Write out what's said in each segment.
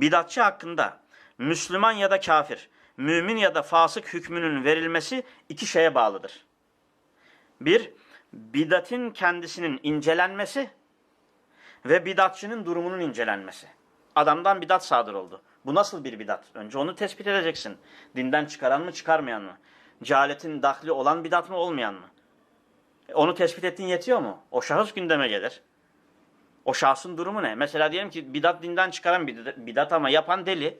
bidatçı hakkında Müslüman ya da kafir, mümin ya da fasık hükmünün verilmesi iki şeye bağlıdır. Bir, bidatin kendisinin incelenmesi ve bidatçının durumunun incelenmesi. Adamdan bidat sadır oldu. Bu nasıl bir bidat? Önce onu tespit edeceksin. Dinden çıkaran mı çıkarmayan mı? Cehaletin dahli olan bidat mı olmayan mı? E, Onu tespit ettiğin yetiyor mu? O şahıs gündeme gelir. O şahsın durumu ne? Mesela diyelim ki bidat dinden çıkaran bidat ama yapan deli.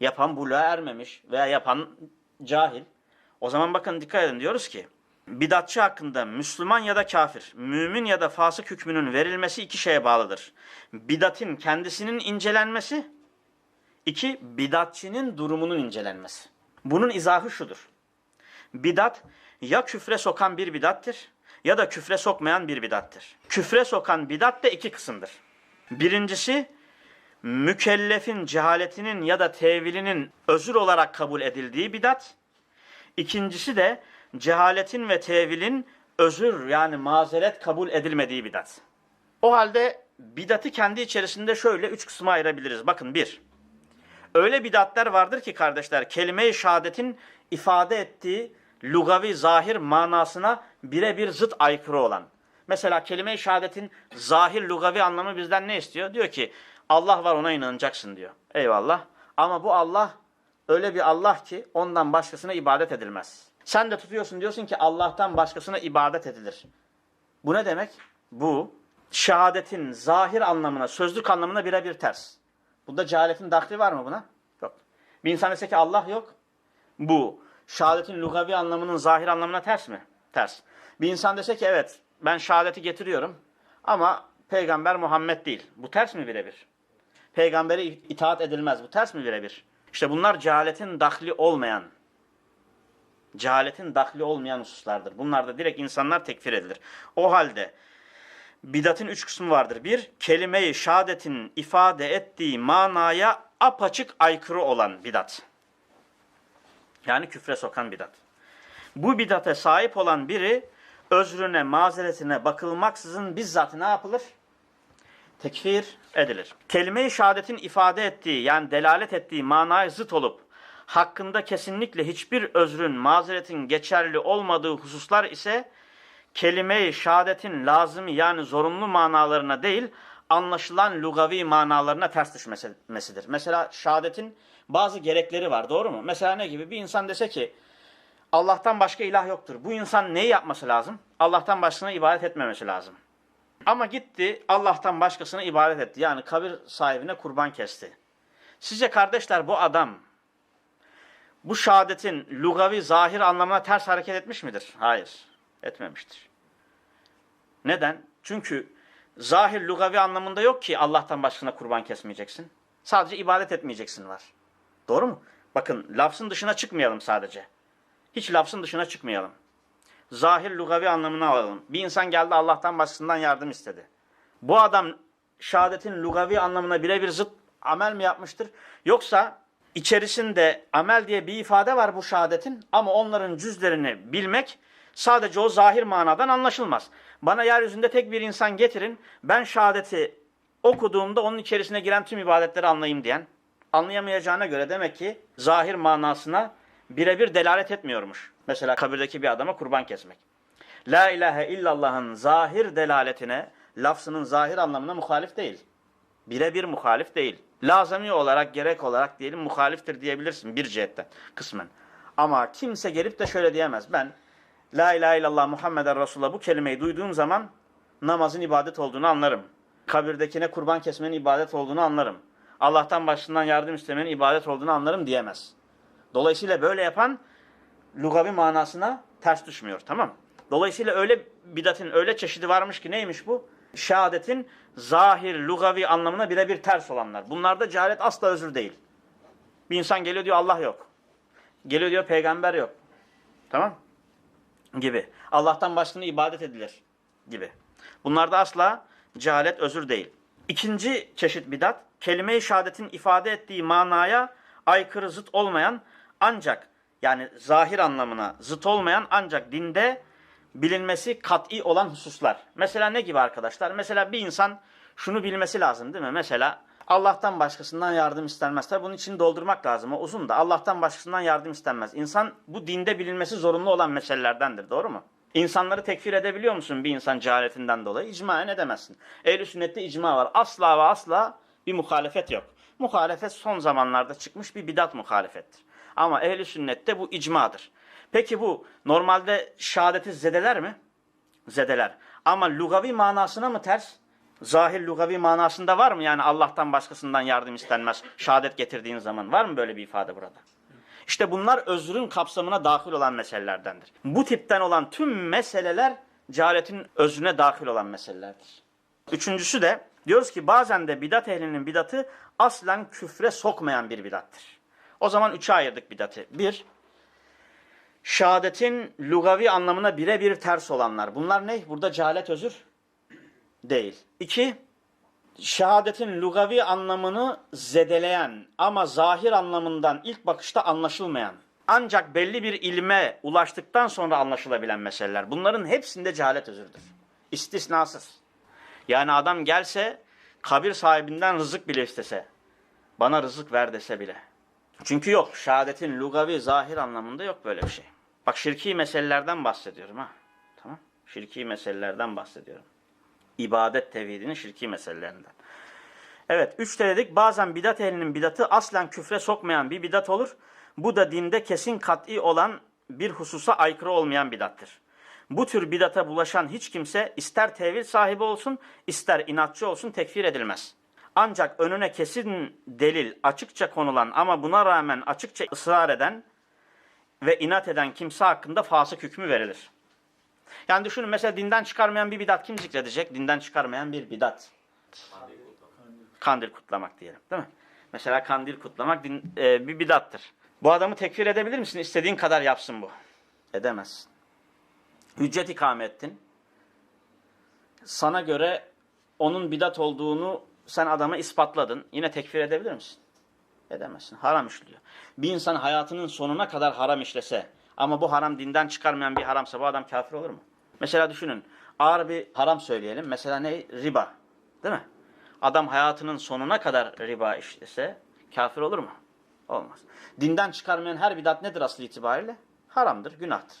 Yapan buluğa ermemiş veya yapan cahil. O zaman bakın dikkat edin diyoruz ki bidatçı hakkında Müslüman ya da kafir, mümin ya da fasık hükmünün verilmesi iki şeye bağlıdır. Bidatin kendisinin incelenmesi, iki bidatçının durumunun incelenmesi. Bunun izahı şudur. Bidat ya küfre sokan bir bidattır ya da küfre sokmayan bir bidattır. Küfre sokan bidat da iki kısımdır. Birincisi mükellefin cehaletinin ya da tevilinin özür olarak kabul edildiği bidat. İkincisi de cehaletin ve tevilin özür yani mazeret kabul edilmediği bidat. O halde bidatı kendi içerisinde şöyle üç kısma ayırabiliriz. Bakın bir, öyle bidatler vardır ki kardeşler kelime-i şehadetin ifade ettiği lugavi zahir manasına birebir zıt aykırı olan. Mesela kelime-i şehadetin zahir lugavi anlamı bizden ne istiyor? Diyor ki Allah var ona inanacaksın diyor. Eyvallah. Ama bu Allah öyle bir Allah ki ondan başkasına ibadet edilmez. Sen de tutuyorsun diyorsun ki Allah'tan başkasına ibadet edilir. Bu ne demek? Bu şehadetin zahir anlamına, sözlük anlamına birebir ters. Bunda cehaletin dahli var mı buna? Yok. Bir insan dese ki Allah yok. Bu şehadetin lugavi anlamının zahir anlamına ters mi? Ters. Bir insan dese ki evet ben şehadeti getiriyorum ama peygamber Muhammed değil. Bu ters mi birebir? Peygambere itaat edilmez. Bu ters mi birebir? İşte bunlar cehaletin dahli olmayan, cehaletin dahli olmayan hususlardır. Bunlarda direkt insanlar tekfir edilir. O halde bidatın üç kısmı vardır. Bir, kelime-i şehadetin ifade ettiği manaya apaçık aykırı olan bidat. Yani küfre sokan bidat. Bu bidate sahip olan biri özrüne, mazeretine bakılmaksızın bizzat ne yapılır? Tekfir edilir. Kelime-i şehadetin ifade ettiği yani delalet ettiği manaya zıt olup hakkında kesinlikle hiçbir özrün, mazeretin geçerli olmadığı hususlar ise kelime-i şehadetin lazım yani zorunlu manalarına değil anlaşılan lugavi manalarına ters düşmesidir. Mesela şehadetin bazı gerekleri var doğru mu? Mesela ne gibi? Bir insan dese ki Allah'tan başka ilah yoktur. Bu insan neyi yapması lazım? Allah'tan başkasına ibadet etmemesi lazım. Ama gitti Allah'tan başkasına ibadet etti. Yani kabir sahibine kurban kesti. Sizce kardeşler bu adam bu şehadetin lugavi zahir anlamına ters hareket etmiş midir? Hayır. Etmemiştir. Neden? Çünkü zahir lugavi anlamında yok ki Allah'tan başkasına kurban kesmeyeceksin. Sadece ibadet etmeyeceksin var. Doğru mu? Bakın lafzın dışına çıkmayalım sadece. Hiç lafzın dışına çıkmayalım. Zahir lugavi anlamını alalım. Bir insan geldi Allah'tan başkasından yardım istedi. Bu adam şehadetin lugavi anlamına birebir zıt amel mi yapmıştır? Yoksa içerisinde amel diye bir ifade var bu şehadetin ama onların cüzlerini bilmek sadece o zahir manadan anlaşılmaz. Bana yeryüzünde tek bir insan getirin ben şehadeti okuduğumda onun içerisine giren tüm ibadetleri anlayayım diyen anlayamayacağına göre demek ki zahir manasına birebir delalet etmiyormuş. Mesela kabirdeki bir adama kurban kesmek. La ilahe illallah'ın zahir delaletine, lafzının zahir anlamına muhalif değil. Birebir muhalif değil. Lazami olarak, gerek olarak diyelim muhaliftir diyebilirsin bir cihetten, kısmen. Ama kimse gelip de şöyle diyemez. Ben La ilahe illallah Muhammeden Resulullah bu kelimeyi duyduğum zaman namazın ibadet olduğunu anlarım. Kabirdekine kurban kesmenin ibadet olduğunu anlarım. Allah'tan başından yardım istemenin ibadet olduğunu anlarım diyemez. Dolayısıyla böyle yapan lugavi manasına ters düşmüyor. Tamam Dolayısıyla öyle bidatın öyle çeşidi varmış ki neymiş bu? Şehadetin zahir, lugavi anlamına birebir ters olanlar. Bunlarda cehalet asla özür değil. Bir insan geliyor diyor Allah yok. Geliyor diyor peygamber yok. Tamam Gibi. Allah'tan başkasına ibadet edilir. Gibi. Bunlarda asla cehalet özür değil. İkinci çeşit bidat, kelime-i şehadetin ifade ettiği manaya aykırı zıt olmayan ancak yani zahir anlamına zıt olmayan ancak dinde bilinmesi kat'i olan hususlar. Mesela ne gibi arkadaşlar? Mesela bir insan şunu bilmesi lazım değil mi? Mesela Allah'tan başkasından yardım istenmez. Tabi bunun için doldurmak lazım. O uzun da. Allah'tan başkasından yardım istenmez. İnsan bu dinde bilinmesi zorunlu olan meselelerdendir. Doğru mu? İnsanları tekfir edebiliyor musun bir insan cehaletinden dolayı? İcmaen edemezsin. Ehl-i sünnette icma var. Asla ve asla bir muhalefet yok. Muhalefet son zamanlarda çıkmış bir bidat muhalefettir. Ama ehl-i sünnette bu icmadır. Peki bu normalde şehadeti zedeler mi? Zedeler. Ama lugavi manasına mı ters? Zahir lugavi manasında var mı? Yani Allah'tan başkasından yardım istenmez. Şehadet getirdiğin zaman. Var mı böyle bir ifade burada? İşte bunlar özrün kapsamına dahil olan meselelerdendir. Bu tipten olan tüm meseleler cehaletin özrüne dahil olan meselelerdir. Üçüncüsü de diyoruz ki bazen de bidat ehlinin bidatı aslen küfre sokmayan bir bidattır. O zaman üçe ayırdık bidatı. Bir, şehadetin lugavi anlamına birebir ters olanlar. Bunlar ne? Burada cehalet özür değil. İki, şehadetin lugavi anlamını zedeleyen ama zahir anlamından ilk bakışta anlaşılmayan ancak belli bir ilme ulaştıktan sonra anlaşılabilen meseleler. Bunların hepsinde cehalet özürdür. İstisnasız. Yani adam gelse kabir sahibinden rızık bile istese, bana rızık ver dese bile. Çünkü yok, şehadetin lugavi zahir anlamında yok böyle bir şey. Bak şirki meselelerden bahsediyorum ha. Tamam? Şirki meselelerden bahsediyorum. İbadet tevhidinin şirki meselelerinden. Evet, üç de dedik. Bazen bidat ehlinin bidatı aslen küfre sokmayan bir bidat olur. Bu da dinde kesin kat'i olan bir hususa aykırı olmayan bidattır. Bu tür bidata bulaşan hiç kimse ister tevil sahibi olsun, ister inatçı olsun tekfir edilmez. Ancak önüne kesin delil açıkça konulan ama buna rağmen açıkça ısrar eden ve inat eden kimse hakkında fasık hükmü verilir. Yani düşünün mesela dinden çıkarmayan bir bidat kim zikredecek? Dinden çıkarmayan bir bidat. Kandil kutlamak diyelim değil mi? Mesela kandil kutlamak din, e, bir bidattır. Bu adamı tekfir edebilir misin? İstediğin kadar yapsın bu. Edemezsin. Hüccet ikame ettin. Sana göre onun bidat olduğunu sen adama ispatladın. Yine tekfir edebilir misin? Edemezsin. Haram işliyor. Bir insan hayatının sonuna kadar haram işlese ama bu haram dinden çıkarmayan bir haramsa bu adam kafir olur mu? Mesela düşünün. Ağır bir haram söyleyelim. Mesela ne? Riba. Değil mi? Adam hayatının sonuna kadar riba işlese kafir olur mu? Olmaz. Dinden çıkarmayan her bidat nedir aslı itibariyle? Haramdır, günahtır.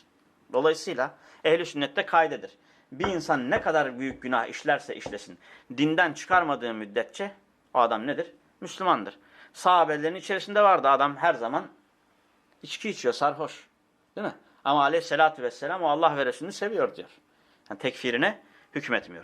Dolayısıyla ehli sünnette kaydedir. Bir insan ne kadar büyük günah işlerse işlesin, dinden çıkarmadığı müddetçe o adam nedir? Müslümandır. Sahabelerin içerisinde vardı adam her zaman içki içiyor, sarhoş. Değil mi? Ama aleyhissalatü vesselam o Allah ve Resulünü seviyor diyor. Yani tekfirine hükmetmiyor.